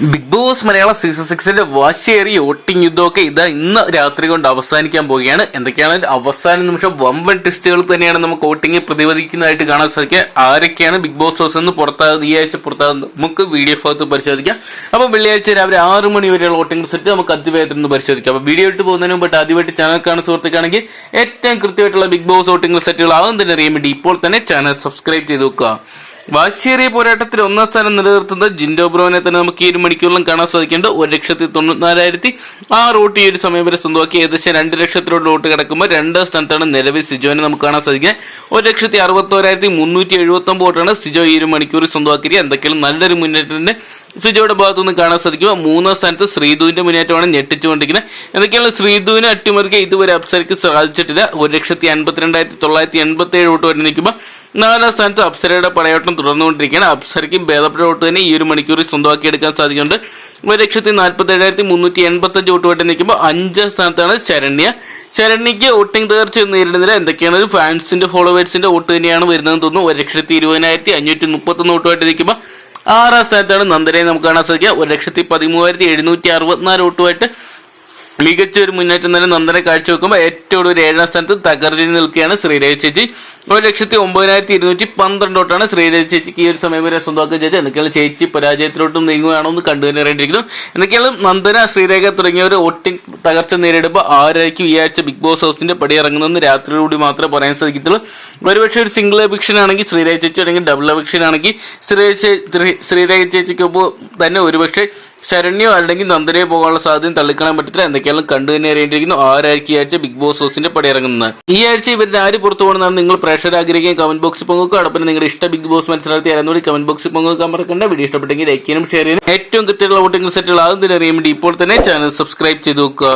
Big Boss മലയാള season സിക്സിന്റെ വാശിയേറിയ voting യുദ്ധമൊക്കെ ഇതാ ഇന്ന് രാത്രി കൊണ്ട് അവസാനിക്കാൻ പോവുകയാണ്. എന്തൊക്കെയാണ് അവസാന നിമിഷം വമ്പൻ ടെസ്റ്റുകൾ തന്നെയാണ് നമുക്ക് വോട്ടിംഗ് പ്രതിപാദിക്കുന്നതായിട്ട് കാണാൻ സാധിക്കുക. ആരൊക്കെയാണ് ബിഗ് ബോസ് ഹൗസ് എന്ന് പുറത്താകുന്നത് ഈ ആഴ്ച പുറത്താകുന്നത് നമുക്ക് വീഡിയോ ഭാഗത്ത് പരിശോധിക്കാം. അപ്പോൾ വെള്ളിയാഴ്ച രാവിലെ ആറ് മണി വരെയുള്ള വോട്ടിംഗ് സെറ്റ് നമുക്ക് അതിവേഗത്തിൽ നിന്ന് പരിശോധിക്കാം. അപ്പോൾ വീഡിയോ ഇട്ട് പോകുന്നതിന് മുമ്പ് ആദ്യമായിട്ട് ചാനൽ കാണുന്ന സുഹൃത്തുക്കാണെങ്കിൽ ഏറ്റവും കൃത്യമായിട്ടുള്ള ബിഗ് ബോസ് വോട്ടിംഗ് സെറ്റുകൾ ആകും തന്നെ അറിയാൻ വേണ്ടി ഇപ്പോൾ തന്നെ ചാനൽ സബ്സ്ക്രൈബ് ചെയ്ത് വെക്കുക. വാശിയേറിയ പോരാട്ടത്തിൽ ഒന്നാം സ്ഥാനം നിലനിർത്തുന്ന ജിൻഡോ ബ്രോനെ തന്നെ നമുക്ക് ഈ ഒരു മണിക്കൂറിലും കാണാൻ സാധിക്കുന്നുണ്ട്. ഒരു ലക്ഷത്തി തൊണ്ണൂറ്റിനാലായിരത്തി ആറ് വോട്ട് ഈ ഒരു സമയം വരെ സ്വന്തമാക്കി ഏകദേശം രണ്ട് ലക്ഷത്തിലോട്ട് വോട്ട് കിടക്കുമ്പോൾ രണ്ടാം സ്ഥാനത്താണ് നിലവിൽ സിജോനെ നമുക്ക് കാണാൻ സാധിക്കുക ഒരു ലക്ഷത്തി അറുപത്തോരായിരത്തി മുന്നൂറ്റി എഴുപത്തി ഒമ്പത് വോട്ടാണ് സിജോ ഈ ഒരു മണിക്കൂറിൽ സ്വന്തമാക്കിയത് എന്തൊക്കെയാണ് നല്ലൊരു മുന്നേറ്റത്തിന്റെ സിജോയുടെ ഭാഗത്തു നിന്ന് കാണാൻ സാധിക്കും. മൂന്നാം സ്ഥാനത്ത് ശ്രീധുവിന്റെ മുന്നേറ്റമാണ് ഞെട്ടിച്ചുകൊണ്ടിരിക്കുന്നത്. എന്തൊക്കെയാണ് ശ്രീധുവിനെ അട്ടിമറിക്കാൻ ഇതുവരെ അപ്സരയ്ക്ക് സാധിച്ചിട്ടില്ല? ഒരു ലക്ഷത്തി അൻപത്തിരണ്ടായിരത്തി തൊള്ളായിരത്തി എൺപത്തി ഏഴ് വോട്ട് വരെ നിൽക്കുമ്പോൾ നാലാം സ്ഥാനത്ത് അപ്സരയുടെ പടയോട്ടം തുടർന്നുകൊണ്ടിരിക്കുകയാണ്. അപ്സരയ്ക്കും ഭേദപ്പെട്ട വോട്ട് തന്നെ ഈ ഒരു മണിക്കൂറിൽ സ്വന്തമാക്കിയെടുക്കാൻ സാധിക്കുന്നുണ്ട്. ഒരു ലക്ഷത്തി നാൽപ്പത്തി ഏഴായിരത്തി മുന്നൂറ്റി എൺപത്തഞ്ച് വോട്ട് വരെ നിൽക്കുമ്പോൾ അഞ്ചാം സ്ഥാനത്താണ് ശരണ്യ. ശരണ്യയ്ക്ക് വോട്ടിംഗ് തകർച്ച നേരിടുന്നില്ല. എന്തൊക്കെയാണ് ഫാൻസിന്റെ ഫോളോവേഴ്സിന്റെ വോട്ട് തന്നെയാണ് വരുന്നതെന്ന് തോന്നുന്നു. ഒരു ലക്ഷത്തി ഇരുപതിനായിരത്തി അഞ്ഞൂറ്റി മുപ്പത്തൊന്ന് വോട്ടുമായിട്ട് നിൽക്കുമ്പോൾ ആറാം സ്ഥാനത്താണ് നന്ദനെ നമുക്ക് കാണാൻ സാധിക്കുക. ഒരു ലക്ഷത്തി പതിമൂവായിരത്തി എഴുന്നൂറ്റി അറുപത്തിനാല് വോട്ടുമായിട്ട് മികച്ച ഒരു മുന്നേറ്റം തന്നെ നന്ദനെ കാഴ്ചവെക്കുമ്പോൾ ഏറ്റവും കൂടുതൽ ഏഴാം സ്ഥാനത്ത് തകർച്ചയിൽ നിൽക്കുകയാണ് ശ്രീരേഖ ചേച്ചി. ഒരു ലക്ഷത്തി ഒമ്പതിനായിരത്തി ഇരുന്നൂറ്റി പന്ത്രണ്ട് തൊട്ടാണ് ശ്രീരേഖ ചേച്ചിക്ക് ഈ ഒരു സമയം വരെ സ്വന്തമാക്കുക ചേച്ചി. എന്തൊക്കെയാണ് ചേച്ചി പരാജയത്തിലോട്ടും നീങ്ങുകയാണോ എന്ന് കണ്ടു എന്നൊക്കെയാണ് നന്ദന ശ്രീരേഖ തുടങ്ങിയവർ വോട്ടിംഗ് തകർച്ച നേരിടുമ്പോൾ ആരായിരിക്കും ഈ ആഴ്ച ബിഗ് ബോസ് ഹൗസിന്റെ പടി ഇറങ്ങുന്നതെന്ന് രാത്രിയോടുകൂടി മാത്രമേ പറയാൻ സാധിക്കത്തുള്ളൂ. ഒരുപക്ഷെ ഒരു സിംഗിൾ എവിക്ഷൻ ആണെങ്കിൽ ശ്രീരേഖ ചേച്ചി അല്ലെങ്കിൽ ഡബിൾ എവിക്ഷൻ ആണെങ്കിൽ ശ്രീരേഖ ശ്രീരേഖ ചേച്ചിക്കൊപ്പം തന്നെ ഒരുപക്ഷെ ശരണ്യോ അല്ലെങ്കിൽ നന്ദനയോ പോകാനുള്ള സാധ്യത തള്ളിക്കളയാൻ പറ്റത്തില്ല. എന്തൊക്കെയാണ് കണ്ടു തന്നെ അറിയേണ്ടിയിരിക്കുന്നു. ആരായിരിക്കും ഈ ആഴ്ച ബിഗ് ബോസ് ഹൗസിന്റെ പടി ഇറങ്ങുന്നത് ഈ ആഴ്ച ഇവരുടെ ആര് പുറത്തു പോകണമെന്നാണ് നിങ്ങൾ പ്രേക്ഷകർ ആഗ്രഹിക്കുകയും കമന്റ് ബോക്സിൽ പങ്കുവെക്കുക. അടപ്പിന് നിങ്ങളുടെ ഇഷ്ട ബിഗ് ബോസ് മത്സരാർത്ഥി അറിയാൻ കമന്റ് ബോക്സിൽ പങ്കുവെക്കാൻ മറക്കണ്ട. വീഡിയോ ഇഷ്ടപ്പെട്ടെങ്കിൽ ലൈക്ക് ചെയ്യാനും ഷെയർ ചെയ്യാനും. ഏറ്റവും കൃത്യമുള്ള വോട്ടിംഗ് സെറ്റുകൾ തന്നെ അറിയാൻ വേണ്ടി ഇപ്പോൾ തന്നെ ചാനൽ സബ്സ്ക്രൈബ് ചെയ്ത് വെക്കുക